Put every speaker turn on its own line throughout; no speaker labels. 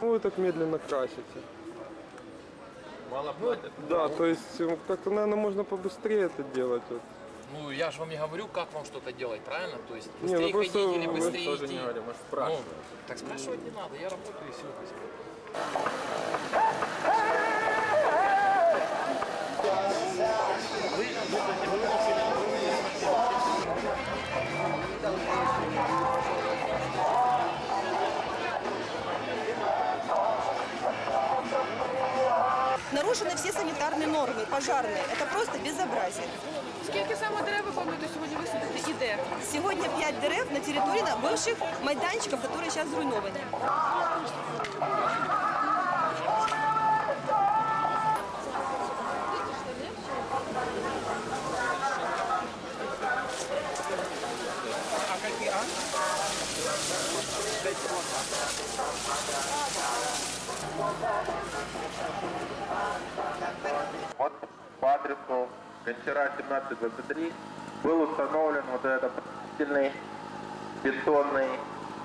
Ну, вы так медленно красите.
Мало платят.
Да, то есть э, как-то, наверное, можно побыстрее это делать. Вот.
Ну, я же вам не говорю, как вам что-то делать, правильно? То есть
Не,
быстрее
ну просто
ходить или быстрее
Тоже
идти.
не говорю, может
Ну, так спрашивать не надо, я работаю и все.
Нарушены все санитарные нормы, пожарные. Это просто безобразие.
Скільки саме дерев ви плануєте сьогодні висадити і де?
Сегодня 5 дерев на территории на- бывших майданчиков, которые сейчас зруйновані.
По адресу Гончара 1723 был установлен вот этот строительный бетонный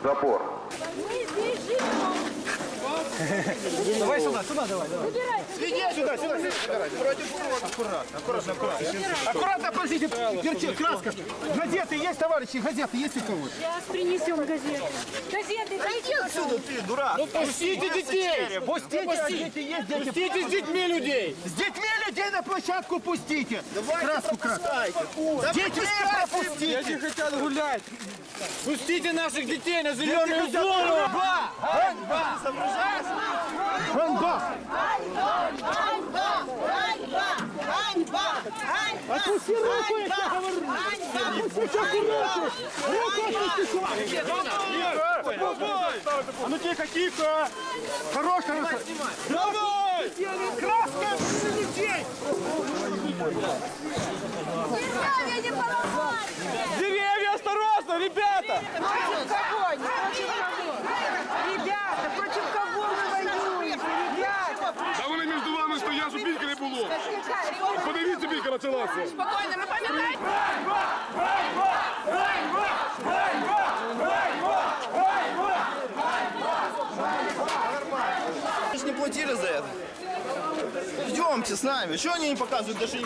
забор.
Аккуратно, подождите, перчи, краска. Газеты есть, товарищи, газеты есть у кого?
Зараз принесемо газети. Газети, дайте отсюда.
Ну пустите детей! Пустите, дети есть, дети. Пустите с детьми людей! С детьми людей на площадку пустите! Краску, краску. С детьми пропустите!
хотят гулять.
Пустите наших детей на зеленую зону! Ганьба! Ганьба! Ганьба! Отпусти руку, я тебе говорю! Отпусти руку! Руку отпусти! А ну тихо, тихо! Хорош, хорош! Давай! Краска детей!
Дерев'я не поламати!
Деревья осторожно, ребята!
Против кого? Не против кого? Ребята, против кого вы воюете? Ребята!
Та вони між вами стоять, щоб бійки не було. Подивіться, бійка почалася.
Спокойно, ми пам'ятаємо.
Мы же не платили за это. Идемте с нами. Что они не показывают даже не...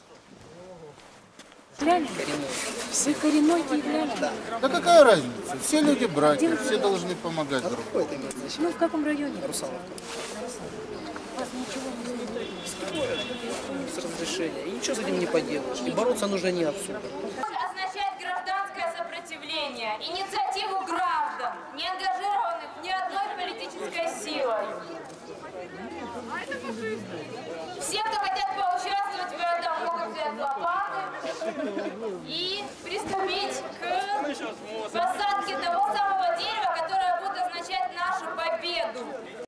же.
Вы коренной киевлянин?
Да какая разница? Все люди братья, все должны помогать друг другу.
Ну, в каком районе? Русаловка. Вас ничего не
с разрешения. И ничего с этим не поделаешь. И бороться нужно не отсюда.
и приступить к посадке того самого дерева,